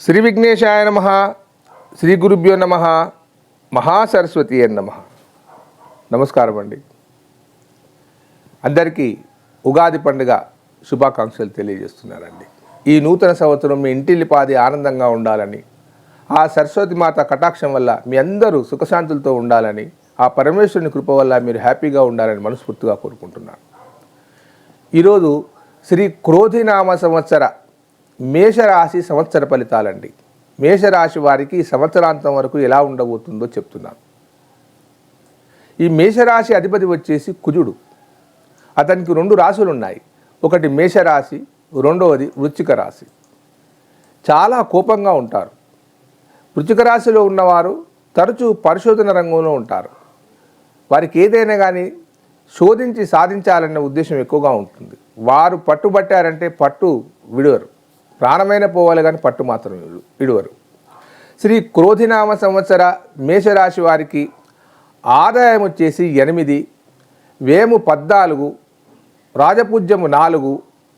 శ్రీ విఘ్నేశాయ నమ శ్రీ గురుభ్యో నమ మహాసరస్వతి అని నమ. నమస్కారం అండి. అందరికీ ఉగాది పండుగ శుభాకాంక్షలు తెలియజేస్తున్నారండి. ఈ నూతన సంవత్సరం మీ ఇంటిల్లిపాది ఆనందంగా ఉండాలని ఆ సరస్వతి మాత కటాక్షం వల్ల మీ అందరూ సుఖశాంతులతో ఉండాలని ఆ పరమేశ్వరుని కృప వల్ల మీరు హ్యాపీగా ఉండాలని మనస్ఫూర్తిగా కోరుకుంటున్నాను. ఈరోజు శ్రీ క్రోధినామ సంవత్సర మేషరాశి సంవత్సర ఫలితాలండి. మేషరాశి వారికి సంవత్సరాంతం వరకు ఎలా ఉండబోతుందో చెప్తున్నాను. ఈ మేషరాశి అధిపతి వచ్చేసి కుజుడు. అతనికి రెండు రాశులు ఉన్నాయి ఒకటి మేషరాశి రెండవది వృచ్చిక రాశి. చాలా కోపంగా ఉంటారు. వృచ్చిక రాశిలో ఉన్నవారు తరచూ పరిశోధన రంగంలో ఉంటారు. వారికి ఏదైనా కానీ శోధించి సాధించాలనే ఉద్దేశం ఎక్కువగా ఉంటుంది. వారు పట్టుబట్టారంటే పట్టు విడువరు. ప్రాణమైన పోవాలి కానీ పట్టు మాత్రం ఇడువరు. శ్రీ క్రోధినామ సంవత్సర మేషరాశి వారికి ఆదాయం వచ్చేసి ఎనిమిది వేము పద్నాలుగు రాజపూజ్యము నాలుగు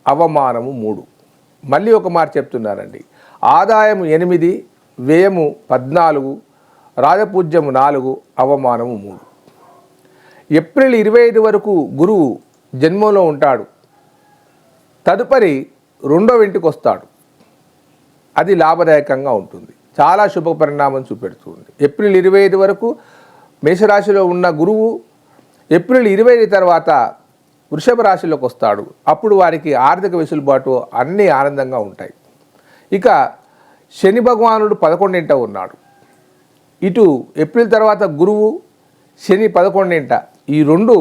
అవమానము మూడు. మళ్ళీ ఒక మాట చెప్తున్నారండి ఆదాయము ఎనిమిది వ్యయము పద్నాలుగు రాజపూజ్యము నాలుగు అవమానము మూడు. ఏప్రిల్ ఇరవై ఐదు వరకు గురువు జన్మంలో ఉంటాడు. తదుపరి రెండో ఇంటికి వస్తాడు. అది లాభదాయకంగా ఉంటుంది. చాలా శుభ పరిణామం చూపెడుతుంది ఏప్రిల్ ఇరవై ఐదు వరకు మేషరాశిలో ఉన్న గురువు ఏప్రిల్ ఇరవై ఐదు తర్వాత వృషభ రాశిలోకి వస్తాడు. అప్పుడు వారికి ఆర్థిక వెసులుబాటు అన్నీ ఆనందంగా ఉంటాయి. ఇక శని భగవానుడు పదకొండింట ఉన్నాడు. ఇటు ఏప్రిల్ తర్వాత గురువు శని పదకొండింట. ఈ రెండు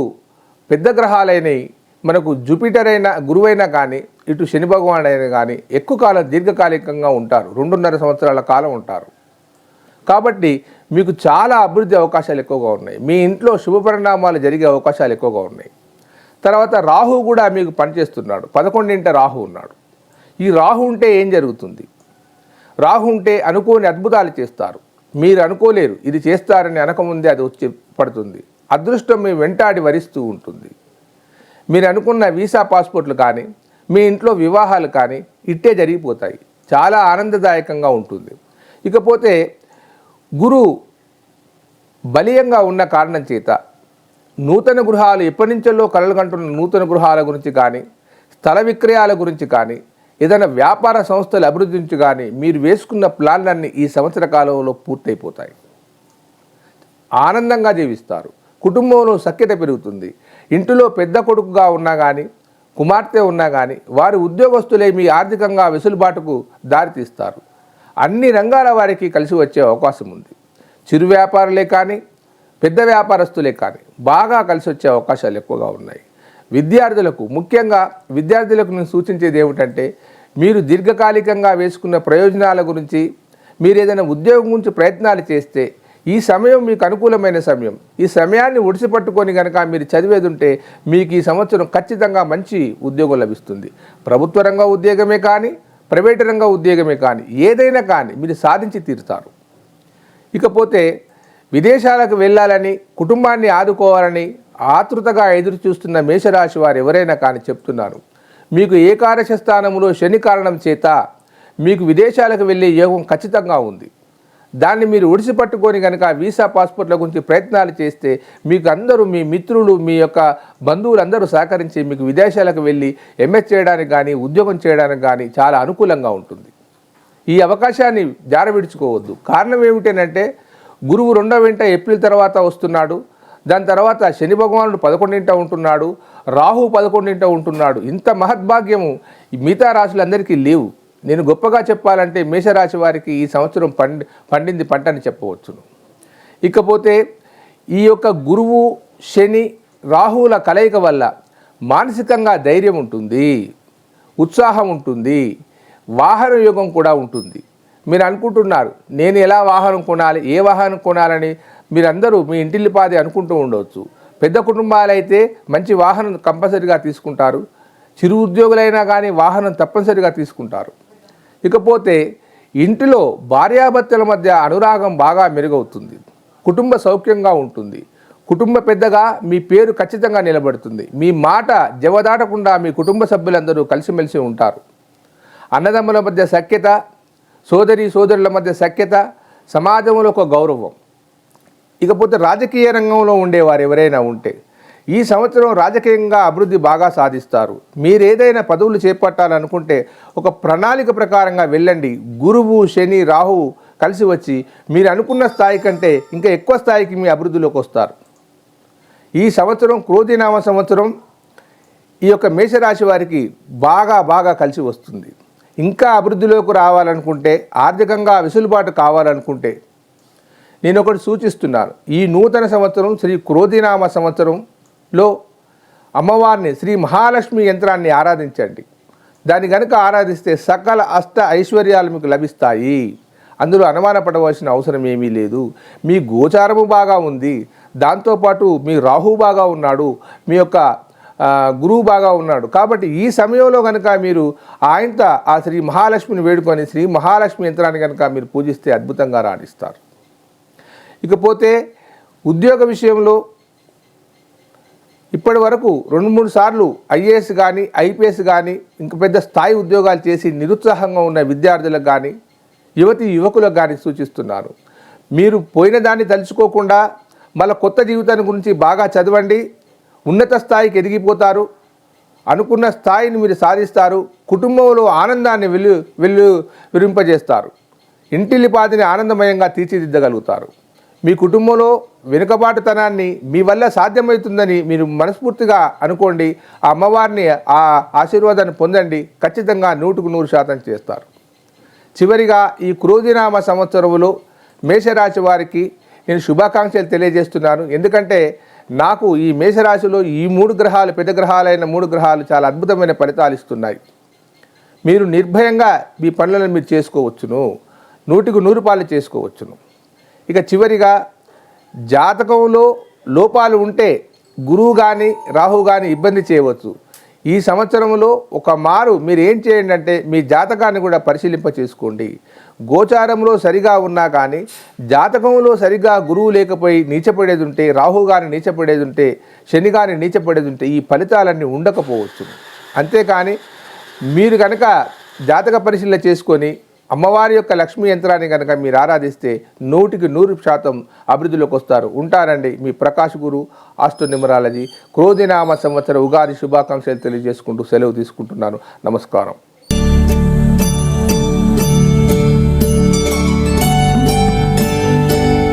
పెద్ద గ్రహాలైనవి మనకు జూపిటర్ అయినా గురువైనా కానీ ఇటు శని భగవాన్ అయినా కానీ ఎక్కువ కాలం దీర్ఘకాలికంగా ఉంటారు. రెండున్నర సంవత్సరాల కాలం ఉంటారు. కాబట్టి మీకు చాలా అభివృద్ధి అవకాశాలు ఎక్కువగా ఉన్నాయి. మీ ఇంట్లో శుభ పరిణామాలు జరిగే అవకాశాలు ఎక్కువగా ఉన్నాయి. తర్వాత రాహు కూడా మీకు పనిచేస్తున్నాడు. పదకొండింట రాహు ఉన్నాడు. ఈ రాహు ఉంటే ఏం జరుగుతుంది? రాహు ఉంటే అనుకోని అద్భుతాలు చేస్తారు. మీరు అనుకోలేరు. ఇది చేస్తారని అనకముందే అది వచ్చి పడుతుంది. అదృష్టం మీ వెంటాడి వరిస్తూ ఉంటుంది. మీరు అనుకున్న వీసా పాస్పోర్ట్లు కానీ మీ ఇంట్లో వివాహాలు కానీ ఇట్టే జరిగిపోతాయి. చాలా ఆనందదాయకంగా ఉంటుంది. ఇకపోతే గురు బలీయంగా ఉన్న కారణం చేత నూతన గృహాలు ఎప్పటి నుంచో కలలు కంటున్న నూతన గృహాల గురించి కానీ స్థల విక్రయాల గురించి కానీ ఏదైనా వ్యాపార సంస్థల అభివృద్ధి నుంచి కానీ మీరు వేసుకున్న ప్లాన్లన్నీ ఈ సంవత్సర కాలంలో పూర్తయిపోతాయి. ఆనందంగా జీవిస్తారు. కుటుంబంలో సఖ్యత పెరుగుతుంది. ఇంటిలో పెద్ద కొడుకుగా ఉన్నా కానీ కుమార్తె ఉన్నా కానీ వారి ఉద్యోగస్తులే మీ ఆర్థికంగా వెసులుబాటుకు దారితీస్తారు అన్ని రంగాల వారికి కలిసి వచ్చే అవకాశం ఉంది. చిరు వ్యాపారులే కానీ పెద్ద వ్యాపారస్తులే కానీ బాగా కలిసి వచ్చే అవకాశాలు ఎక్కువగా ఉన్నాయి. విద్యార్థులకు ముఖ్యంగా విద్యార్థులకు నేను సూచించేది ఏమిటంటే మీరు దీర్ఘకాలికంగా వేసుకున్న ప్రయోజనాల గురించి మీరు ఏదైనా ఉద్యోగం గురించి ప్రయత్నాలు చేస్తే ఈ సమయం మీకు అనుకూలమైన సమయం. ఈ సమయాన్ని ఒడిసిపట్టుకొని కనుక మీరు చదివేది ఉంటే మీకు ఈ సంవత్సరం ఖచ్చితంగా మంచి ఉద్యోగం లభిస్తుంది. ప్రభుత్వ రంగ ఉద్యోగమే కానీ ప్రైవేట్ రంగ ఉద్యోగమే కానీ ఏదైనా కానీ మీరు సాధించి తీరుతారు. ఇకపోతే విదేశాలకు వెళ్ళాలని కుటుంబాన్ని ఆదుకోవాలని ఆతృతగా ఎదురు చూస్తున్న మేషరాశి వారు ఎవరైనా కానీ చెప్తున్నారు. మీకు ఏకాదశ స్థానంలో శని కారణం చేత మీకు విదేశాలకు వెళ్ళే యోగం ఖచ్చితంగా ఉంది. దాన్ని మీరు ఉడిసిపట్టుకొని కనుక వీసా పాస్పోర్ట్ల గురించి ప్రయత్నాలు చేస్తే మీకు అందరూ మీ మిత్రులు మీ యొక్క బంధువులందరూ సహకరించి మీకు విదేశాలకు వెళ్ళి ఎంఎస్ చేయడానికి కానీ ఉద్యోగం చేయడానికి కానీ చాలా అనుకూలంగా ఉంటుంది. ఈ అవకాశాన్ని జారవిడుచుకోవద్దు. కారణం ఏమిటంటే గురువు రెండో వెంట ఏప్రిల్ తర్వాత వస్తున్నాడు. దాని తర్వాత శని భగవానుడు పదకొండింట ఉంటున్నాడు. రాహు పదకొండింట ఉంటున్నాడు. ఇంత మహద్భాగ్యము మిగతా రాశులందరికీ లేవు. నేను గొప్పగా చెప్పాలంటే మేషరాశి వారికి ఈ సంవత్సరం పండి పండింది పంట అని చెప్పవచ్చును. ఇకపోతే ఈ యొక్క గురువు శని రాహువుల కలయిక వల్ల మానసికంగా ధైర్యం ఉంటుంది ఉత్సాహం ఉంటుంది వాహన యోగం కూడా ఉంటుంది. మీరు అనుకుంటున్నారు నేను ఎలా వాహనం కొనాలి ఏ వాహనం కొనాలని మీరందరూ మీ ఇంటిల్లిపాది అనుకుంటూ ఉండవచ్చు. పెద్ద కుటుంబాలైతే మంచి వాహనం కంపల్సరిగా తీసుకుంటారు. చిరు ఉద్యోగులైనా కానీ వాహనం తప్పనిసరిగా తీసుకుంటారు. ఇకపోతే ఇంటిలో భార్యాభర్తల మధ్య అనురాగం బాగా మెరుగవుతుంది. కుటుంబ సౌఖ్యంగా ఉంటుంది. కుటుంబ పెద్దగా మీ పేరు ఖచ్చితంగా నిలబడుతుంది. మీ మాట జవదాటకుండా మీ కుటుంబ సభ్యులందరూ కలిసిమెలిసి ఉంటారు. అన్నదమ్ముల మధ్య సఖ్యత సోదరి సోదరుల మధ్య సఖ్యత సమాజంలో ఒక గౌరవం. ఇకపోతే రాజకీయ రంగంలో ఉండేవారు ఎవరైనా ఉంటే ఈ సంవత్సరం రాజకీయంగా అభివృద్ధి బాగా సాధిస్తారు. మీరు ఏదైనా పదవులు చేపట్టాలనుకుంటే ఒక ప్రణాళిక ప్రకారంగా వెళ్ళండి. గురువు శని రాహువు కలిసి వచ్చి మీరు అనుకున్న స్థాయి కంటే ఇంకా ఎక్కువ స్థాయికి మీ అభివృద్ధిలోకి వస్తారు. ఈ సంవత్సరం క్రోధినామ సంవత్సరం ఈ యొక్క మేషరాశి వారికి బాగా బాగా కలిసి వస్తుంది. ఇంకా అభివృద్ధిలోకి రావాలనుకుంటే ఆర్థికంగా వెసులుబాటు కావాలనుకుంటే నేను ఒకటి సూచిస్తున్నాను. ఈ నూతన సంవత్సరం శ్రీ క్రోధినామ లో అమ్మవారిని శ్రీ మహాలక్ష్మి యంత్రాన్ని ఆరాధించండి. దాన్ని కనుక ఆరాధిస్తే సకల అష్ట ఐశ్వర్యాలు మీకు లభిస్తాయి. అందులో అనుమానపడవలసిన అవసరం ఏమీ లేదు. మీ గోచారము బాగా ఉంది. దాంతోపాటు మీ రాహు బాగా ఉన్నాడు. మీ యొక్క గురువు బాగా ఉన్నాడు. కాబట్టి ఈ సమయంలో కనుక మీరు ఆయనత ఆ శ్రీ మహాలక్ష్మిని వేడుకొని శ్రీ మహాలక్ష్మి యంత్రాన్ని కనుక మీరు పూజిస్తే అద్భుతంగా రాణిస్తారు. ఇకపోతే ఉద్యోగ విషయంలో ఇప్పటి వరకు రెండు మూడు సార్లు ఐఏఎస్ కానీ ఐపీఎస్ కానీ ఇంక పెద్ద స్థాయి ఉద్యోగాలు చేసి నిరుత్సాహంగా ఉన్న విద్యార్థులకు కానీ యువతి యువకులకు కానీ సూచిస్తున్నాను మీరు పోయిన దాన్ని తలుచుకోకుండా మళ్ళీ కొత్త జీవితాన్ని గురించి బాగా చదవండి ఉన్నత స్థాయికి ఎదిగిపోతారు అనుకున్న స్థాయిని మీరు సాధిస్తారు కుటుంబంలో ఆనందాన్ని వెలు వెలు విరింపజేస్తారు. ఇంటిల్లిపాదిని ఆనందమయంగా తీర్చిదిద్దగలుగుతారు. మీ కుటుంబంలో వెనుకబాటుతనాన్ని మీ వల్ల సాధ్యమవుతుందని మీరు మనస్ఫూర్తిగా అనుకోండి ఆ అమ్మవారిని ఆ ఆశీర్వాదాన్ని పొందండి. ఖచ్చితంగా నూటుకు నూరు శాతం చేస్తారు. చివరిగా ఈ క్రోధినామ సంవత్సరంలో మేషరాశి వారికి నేను శుభాకాంక్షలు తెలియజేస్తున్నాను. ఎందుకంటే నాకు ఈ మేషరాశిలో ఈ మూడు గ్రహాలు పెద్ద గ్రహాలైన మూడు గ్రహాలు చాలా అద్భుతమైన ఫలితాలు ఇస్తున్నాయి. మీరు నిర్భయంగా మీ పనులను మీరు చేసుకోవచ్చును. నూటికి నూరు పాలు చేసుకోవచ్చును. ఇక చివరిగా జాతకంలో లోపాలు ఉంటే గురువు కానీ రాహు కానీ ఇబ్బంది చేయవచ్చు. ఈ సంవత్సరంలో ఒక మారు మీరు ఏం చేయండి అంటే మీ జాతకాన్ని కూడా పరిశీలింప చేసుకోండి. గోచారంలో సరిగా ఉన్నా కానీ జాతకంలో సరిగా గురువు లేకపోయి నీచపడేది ఉంటే రాహు గాని నీచపడేది ఉంటే శని గాని నీచపడేది ఉంటే ఈ ఫలితాలన్నీ ఉండకపోవచ్చు. అంతేకాని మీరు కనుక జాతక పరిశీలన చేసుకొని అమ్మవారి యొక్క లక్ష్మీ యంత్రాన్ని కనుక మీరు ఆరాధిస్తే నూటికి నూరు శాతం అభివృద్ధిలోకి వస్తారు. ఉంటారండి మీ ప్రకాష్ గురు ఆస్ట్రో న్యూమరాలజీ క్రోధినామ సంవత్సర ఉగాది శుభాకాంక్షలు తెలియజేసుకుంటూ సెలవు తీసుకుంటున్నాను. నమస్కారం.